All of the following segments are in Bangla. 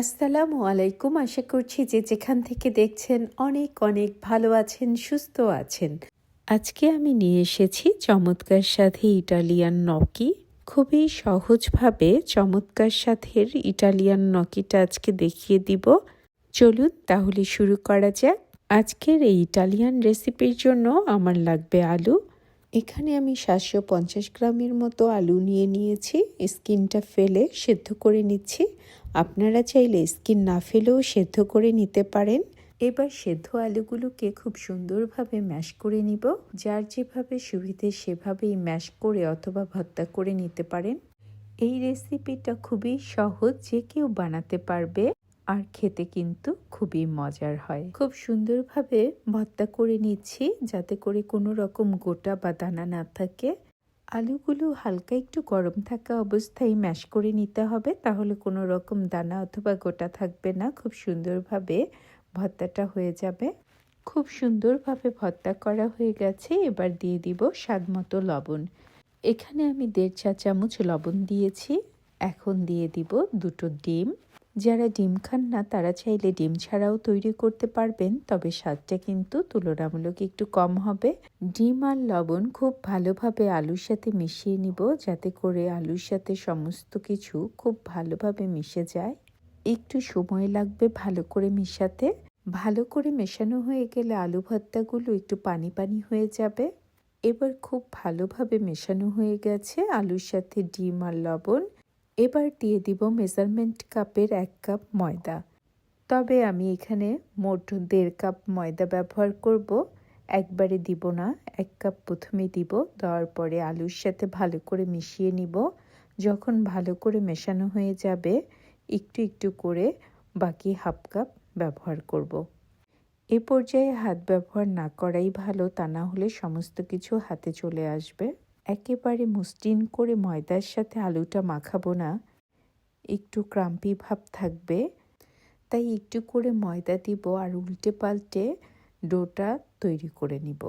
আসসালামু আলাইকুম। আশা করছি যে যেখান থেকে দেখছেন অনেক অনেক ভালো আছেন, সুস্থ আছেন। আজকে আমি নিয়ে এসেছি চমৎকার সাথে ইটালিয়ান নকি। খুবই সহজভাবে চমৎকার সাথের ইটালিয়ান নকিটা আজকে দেখিয়ে দিব। চলুন তাহলে শুরু করা যাক। আজকের এই ইটালিয়ান রেসিপির জন্য আমার লাগবে আলু। এখানে আমি সাতশো পঞ্চাশ গ্রামের মতো আলু নিয়ে নিয়েছি, স্কিনটা ফেলে সেদ্ধ করে নিচ্ছি। আপনারা চাইলে স্কিন না ফেলেও সেদ্ধ করে নিতে পারেন। এবার সেদ্ধ আলুগুলোকে খুব সুন্দরভাবে ম্যাশ করে নিব। যার যেভাবে সুবিধে সেভাবেই ম্যাশ করে অথবা ভর্তা করে নিতে পারেন। এই রেসিপিটা খুবই সহজ, যে কেউ বানাতে পারবে। আর খেতে কিন্তু খুবই মজার হয়। খুব সুন্দরভাবে ভর্তা করে নিচ্ছি যাতে করে কোনো রকম গোটা বা দানা না থাকে। আলুগুলো হালকা একটু গরম থাকা অবস্থায় ম্যাশ করে নিতে হবে, তাহলে কোনো রকম দানা অথবা গোটা থাকবে না। খুব সুন্দরভাবে ভর্তাটা হয়ে যাবে। খুব সুন্দরভাবে ভর্তা করা হয়ে গেছে, এবার দিয়ে দিব স্বাদ মতো লবণ। এখানে আমি দেড় চা চামচ লবণ দিয়েছি। এখন দিয়ে দিব দুটো ডিম। যারা ডিম খান না, তারা চাইলে ডিম ছাড়াও তৈরি করতে পারবেন, তবে স্বাদটা কিন্তু তুলনামূলক একটু কম হবে। ডিম আর লবণ খুব ভালোভাবে আলুর সাথে মিশিয়ে নিব, যাতে করে আলুর সাথে সমস্ত কিছু খুব ভালোভাবে মিশে যায়। একটু সময় লাগবে ভালো করে মিশাতে। ভালো করে মেশানো হয়ে গেলে আলু ভর্তাগুলো একটু পানি পানি হয়ে যাবে। এবার খুব ভালোভাবে মেশানো হয়ে গেছে আলুর সাথে ডিম আর লবণ। এবার দিয়ে দিব মেজারমেন্ট কাপের এক কাপ ময়দা। তবে আমি এখানে মোট দেড় কাপ ময়দা ব্যবহার করব। একবারে দিব না, এক কাপ প্রথমে দিব, দেওয়ার পরে আলুর সাথে ভালো করে মিশিয়ে নিব। যখন ভালো করে মেশানো হয়ে যাবে, একটু একটু করে বাকি হাফ কাপ ব্যবহার করব। এ পর্যায়ে হাত ব্যবহার না করাই ভালো, তা না হলে সমস্ত কিছু হাতে চলে আসবে। একেবারে মসৃণ করে ময়দার সাথে আলুটা মাখাবো না। একটু ক্রাম্পি ভাব থাকবে। তাই একটু করে ময়দা দিব আর উল্টে পাল্টে ডোটা তৈরি করে নিব।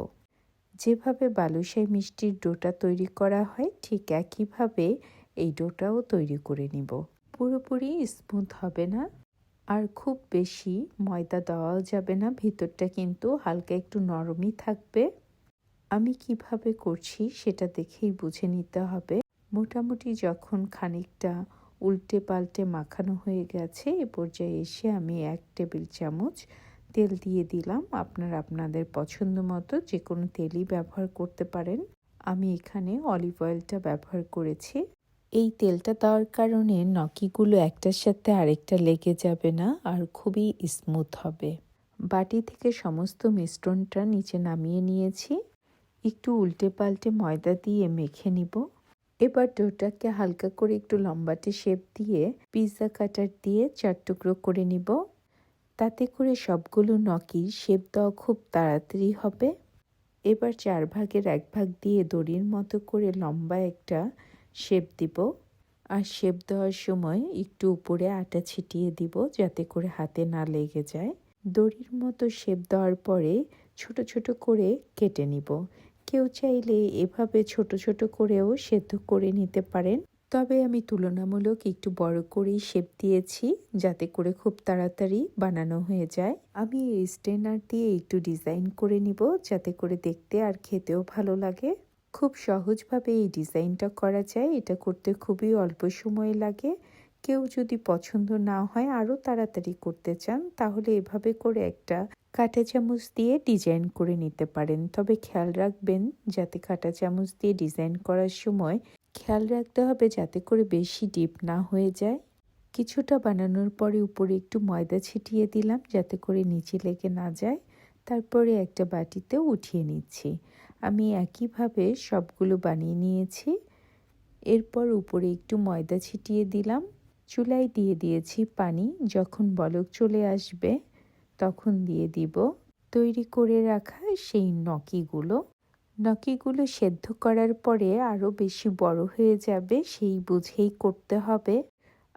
যেভাবে বালুশাই মিষ্টির ডোটা তৈরি করা হয়, ঠিক একইভাবে এই ডোটাও তৈরি করে নিব। পুরোপুরি স্মুথ হবে না। আর খুব বেশি ময়দা দেওয়াও যাবে না, ভিতরটা কিন্তু হালকা একটু নরমই থাকবে। আমি কীভাবে করছি সেটা দেখেই বুঝে নিতে হবে। মোটামুটি যখন খানিকটা উল্টে পাল্টে মাখানো হয়ে গেছে, এ পর্যায়ে এসে আমি এক টেবিল চামচ তেল দিয়ে দিলাম। আপনার আপনাদের পছন্দ মতো যে কোনো তেলই ব্যবহার করতে পারেন। আমি এখানে অলিভ অয়েলটা ব্যবহার করেছি। এই তেলটা দেওয়ার কারণে নকিগুলো একটার সাথে আরেকটা লেগে যাবে না আর খুবই স্মুথ হবে। বাটি থেকে সমস্ত মিশ্রণটা নিচে নামিয়ে নিয়েছি। একটু উল্টে পাল্টে ময়দা দিয়ে মেখে নিব। এবার ডোটাকে হালকা করে একটু লম্বাটে শেপ দিয়ে পিৎজা কাটার দিয়ে চার টুকরো করে নিব। তাতে করে সবগুলো নকি শেপ দেওয়া খুব তাড়াতাড়ি হবে। এবার চার ভাগের এক ভাগ দিয়ে দড়ির মতো করে লম্বা একটা শেপ দিব। আর শেপ দেওয়ার সময় একটু উপরে আটা ছিটিয়ে দিব যাতে করে হাতে না লেগে যায়। দড়ির মতো শেপ দেওয়ার পরে ছোট ছোট করে কেটে নিব। কেউ চাইলে এভাবে ছোট ছোট করেও সেদ্ধ করে নিতে পারেন। তবে আমি তুলনামূলক একটু বড় করেই শেপ দিয়েছি, যাতে করে খুব তাড়াতাড়ি বানানো হয়ে যায়। আমি এই স্টেনার দিয়ে একটু ডিজাইন করে নিব, যাতে করে দেখতে আর খেতেও ভালো লাগে। খুব সহজভাবে এই ডিজাইনটা করা যায়। এটা করতে খুবই অল্প সময় লাগে। কেউ যদি পছন্দ না হয় আরও তাড়াতাড়ি করতে চান, তাহলে এভাবে করে একটা কাঁটা চামচ দিয়ে ডিজাইন করে নিতে পারেন। তবে খেয়াল রাখবেন, যাতে কাঁটা চামচ দিয়ে ডিজাইন করার সময় খেয়াল রাখতে হবে যাতে করে বেশি ডিপ না হয়ে যায়। কিছুটা বানানোর পরে উপরে একটু ময়দা ছিটিয়ে দিলাম, যাতে করে নিচে লেগে না যায়। তারপরে একটা বাটিতে উঠিয়ে নিচ্ছি। আমি একইভাবে সবগুলো বানিয়ে নিয়েছি। এরপর উপরে একটু ময়দা ছিটিয়ে দিলাম। চুলায় দিয়ে দিয়েছি পানি। যখন বলক চলে আসবে, তখন দিয়ে দিব। তৈরি করে রাখা সেই নকিগুলো। নকিগুলো সেদ্ধ করার পরে আরও বেশি বড় হয়ে যাবে, সেই বুঝেই করতে হবে।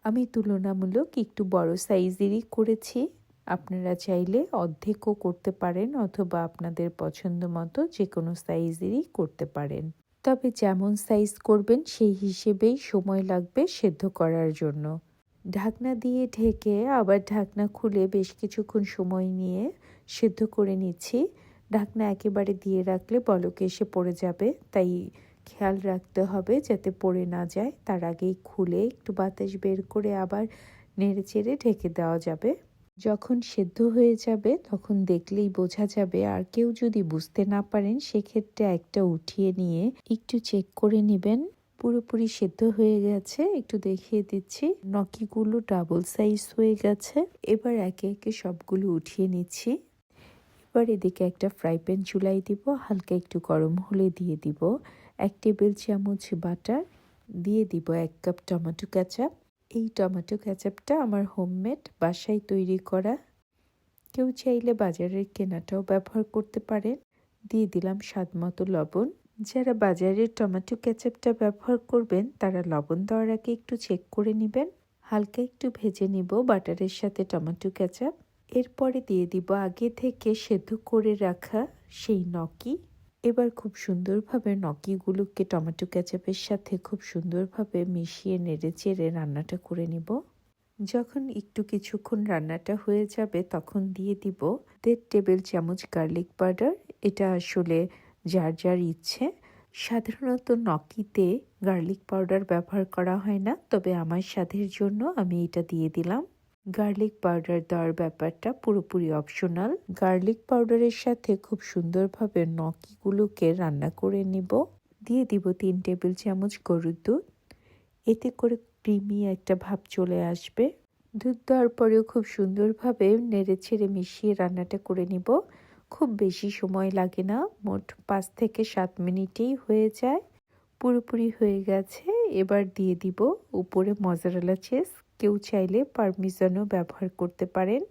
আমি তুলনামূলক একটু বড় সাইজেরই করেছি। আপনারা চাইলে অর্ধেকও করতে পারেন অথবা আপনাদের পছন্দ মতো যে কোনো সাইজেরই করতে পারেন। তবে যেমন সাইজ করবেন, সেই হিসেবেই সময় লাগবে সেদ্ধ করার জন্য। ঢাকনা দিয়ে ঢেকে আবার ঢাকনা খুলে বেশ কিছুক্ষণ সময় নিয়ে সেদ্ধ করে নিচ্ছি। ঢাকনা একেবারে দিয়ে রাখলে বলকে এসে পড়ে যাবে, তাই খেয়াল রাখতে হবে যাতে পড়ে না যায়। তার আগেই খুলে একটু বাতাস বের করে আবার নেড়ে চেড়ে ঢেকে দেওয়া যাবে। যখন সেদ্ধ হয়ে যাবে, তখন দেখলেই বোঝা যাবে আর কেউ যদি বুঝতে না পারেন, সেক্ষেত্রে একটা উঠিয়ে নিয়ে একটু চেক করে নেবেন। পুরোপুরি সেদ্ধ হয়ে গেছে, একটু দেখিয়ে দিচ্ছি। নকিগুলো ডাবল সাইজ হয়ে গেছে। এবার একে একে সবগুলো উঠিয়ে নিচ্ছি। এবার এদিকে একটা ফ্রাই প্যান চুলাই দিব, হালকা একটু গরম হলে দিয়ে দিব। এক টেবিল চামচ বাটার দিয়ে দিব এক কাপ টমেটো ক্যাচাপ এই টমেটো ক্যাচাপটা আমার হোমমেড, বাসায় তৈরি করা। কেউ চাইলে বাজারের কেনাটাও ব্যবহার করতে পারেন। দিয়ে দিলাম স্বাদ মতো লবণ। যারা বাজারের টমেটো ক্যাচাপটা ব্যবহার করবেন, তারা লবণ দেওয়ার আগে একটু চেক করে নেবেন। হালকা একটু ভেজে নিব বাটারের সাথে টমেটো ক্যাচাপ এরপরে দিয়ে দিব আগে থেকে সেদ্ধ করে রাখা সেই নকি। এবার খুব সুন্দরভাবে নকিগুলোকে টমেটো ক্যাচাপের সাথে খুব সুন্দরভাবে মিশিয়ে নেড়ে চেড়ে রান্নাটা করে নিব। যখন একটু কিছুক্ষণ রান্নাটা হয়ে যাবে তখন দিয়ে দিব দেড় টেবিল চামচ গার্লিক পাউডার। এটা আসলে যার যার ইচ্ছে। সাধারণত নকিতে গার্লিক পাউডার ব্যবহার করা হয় না, তবে আমার স্বাদের জন্য আমি এটা দিয়ে দিলাম। গার্লিক পাউডার দেওয়ার ব্যাপারটা পুরোপুরি অপশনাল গার্লিক পাউডারের সাথে খুব সুন্দরভাবে নকিগুলোকে রান্না করে নিব। দিয়ে দিব তিন টেবিল চামচ গরুর দুধ। এতে করে ক্রিমি একটা ভাব চলে আসবে। দুধ দেওয়ার পরেও খুব সুন্দরভাবে নেড়ে ছেড়ে মিশিয়ে রান্নাটা করে নিব। খুব বেশি সময় লাগে না, মোট পাঁচ থেকে সাত মিনিটেই হয়ে যায়। পুরোপুরি হয়ে গেছে। এবার দিয়ে দিব উপরে মজারালা চেস কেউ চাইলে পারমিজানও ব্যবহার করতে পারেন,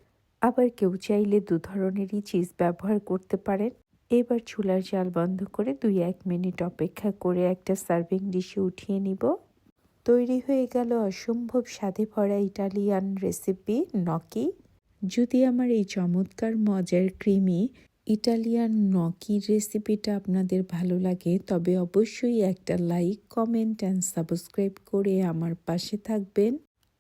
আবার কেউ চাইলে দু ধরনেরই চিজ ব্যবহার করতে পারেন। এবার চুলার জাল বন্ধ করে দুই এক মিনিট অপেক্ষা করে একটা সার্ভিং ডিশে উঠিয়ে নিব। তৈরি হয়ে গেল অসম্ভব স্বাদে ভরা ইটালিয়ান রেসিপি নকি যদি আমার এই চমৎকার মজার ক্রিমি ইটালিয়ান নকির রেসিপিটা আপনাদের ভালো লাগে, তবে অবশ্যই একটা লাইক, কমেন্ট অ্যান্ড সাবস্ক্রাইব করে আমার পাশে থাকবেন।